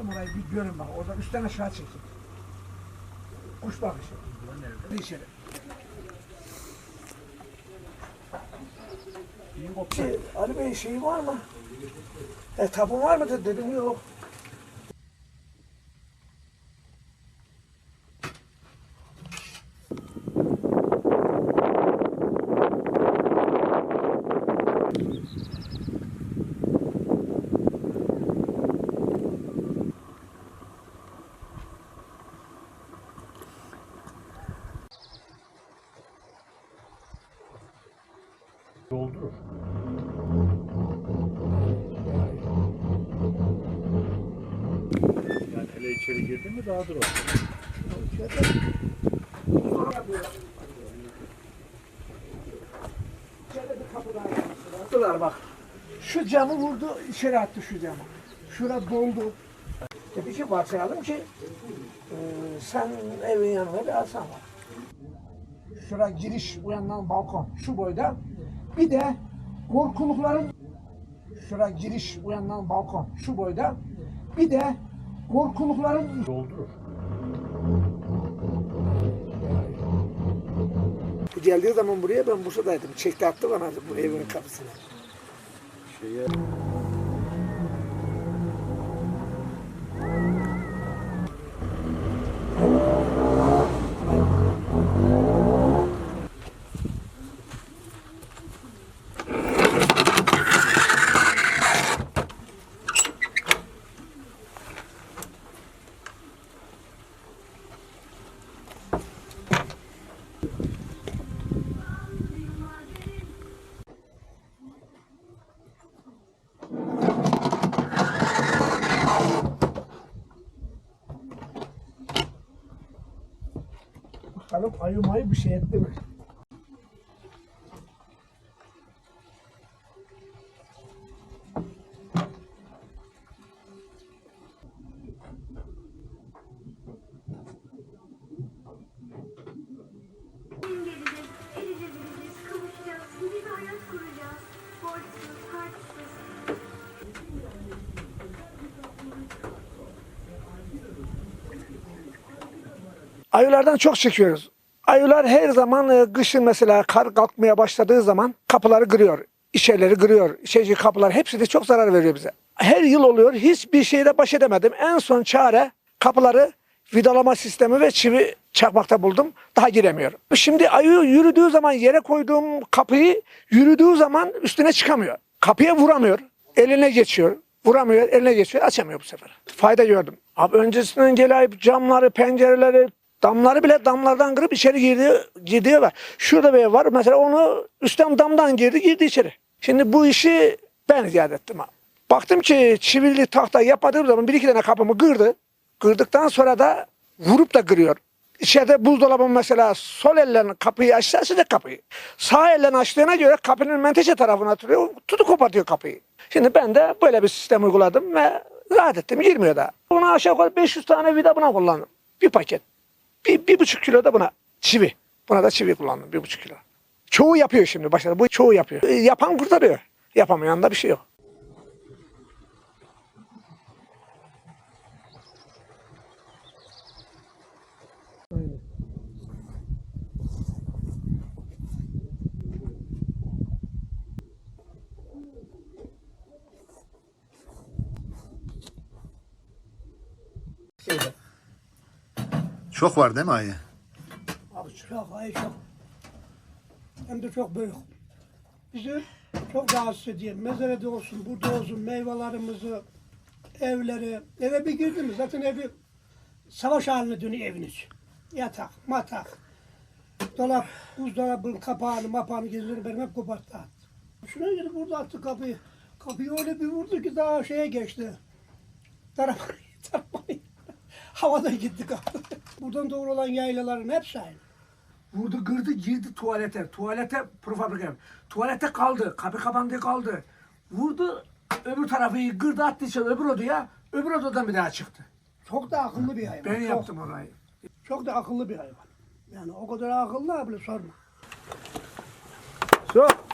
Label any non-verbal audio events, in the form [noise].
bakalım orayı bir görün bak. Orada üstten aşağı çekin. Kuş bakışı. Hadi içeri. Şey, Ali Bey şeyi var mı? E, tapu var mı dedi, dedim yok. Doldurur. Yani hele içeri girdin mi dağıdır o. Attılar bak. Şu camı vurdu, içeri attı şu camı. Şura doldu. Dedi ki varsayalım ki e, sen evin yanına bir alsan var. Şura giriş bu yandan balkon şu boyda. Bir de korkulukların şura giriş bu yandan balkon şu boyda. Bir de korkulukların Doldurur. Bu geldiği zaman buraya ben Bursa'daydım. Çekti attı bana bu evin kapısına. Şeye Bakalım ayı mayı bir şey etti mi? geleceğiz, el ele vereceğiz, kavuşacağız, bir hayat kuracağız. Borçsuz, harçsız. Ayılardan çok çekiyoruz. Ayılar her zaman e, kışın mesela kar kalkmaya başladığı zaman kapıları kırıyor. İçerileri kırıyor. İçerici kapılar hepsi de çok zarar veriyor bize. Her yıl oluyor. Hiçbir şeyle baş edemedim. En son çare kapıları vidalama sistemi ve çivi çakmakta buldum. Daha giremiyor. Şimdi ayı yürüdüğü zaman yere koyduğum kapıyı yürüdüğü zaman üstüne çıkamıyor. Kapıya vuramıyor. Eline geçiyor. Vuramıyor, eline geçiyor, açamıyor bu sefer. Fayda gördüm. Abi öncesinden gelip camları, pencereleri, damları bile damlardan kırıp içeri girdi, girdiği var. Şurada bir ev var. Mesela onu üstten damdan girdi, girdi içeri. Şimdi bu işi ben icat ettim. Baktım ki çivili tahta yapadığım zaman bir iki tane kapımı kırdı. Kırdıktan sonra da vurup da kırıyor. İçeride buzdolabı mesela sol elle kapıyı açsa sıcak kapıyı. Sağ elle açtığına göre kapının menteşe tarafına tutuyor, tutu kopartıyor kapıyı. Şimdi ben de böyle bir sistem uyguladım ve rahat ettim girmiyor da. Buna aşağı yukarı 500 tane vida buna kullandım. Bir paket. Bir, bir buçuk kilo da buna çivi. Buna da çivi kullandım bir buçuk kilo. Çoğu yapıyor şimdi başladı. Bu çoğu yapıyor. E, Yapan kurtarıyor. Yapamayan da bir şey yok. Çok var değil mi ayı? Abi çok ayı çok. Hem de çok büyük. Bizi çok rahatsız ediyor. Mezarede olsun, burada olsun meyvelerimizi, evleri. Eve bir girdiniz zaten evi savaş haline dönüyor eviniz. Yatak, matak, dolap, buzdolabının kapağını, mapağını gezilir benim hep koparttı attı. Şuna gelip burada attı kapıyı. Kapıyı öyle bir vurdu ki daha şeye geçti. Taramayı, [laughs] taramayı. Havada gitti kapı. [laughs] Buradan doğru olan yaylaların hepsi aynı. Vurdu kırdı girdi tuvalete. Tuvalete profabrika. Tuvalete kaldı. Kapı kapandı kaldı. Vurdu öbür tarafı kırdı attı içeri öbür odaya. Öbür odadan bir daha çıktı. Çok da akıllı bir hayvan. Ben çok, yaptım orayı. Çok da akıllı bir hayvan. Yani o kadar akıllı ha bile sorma. Sok.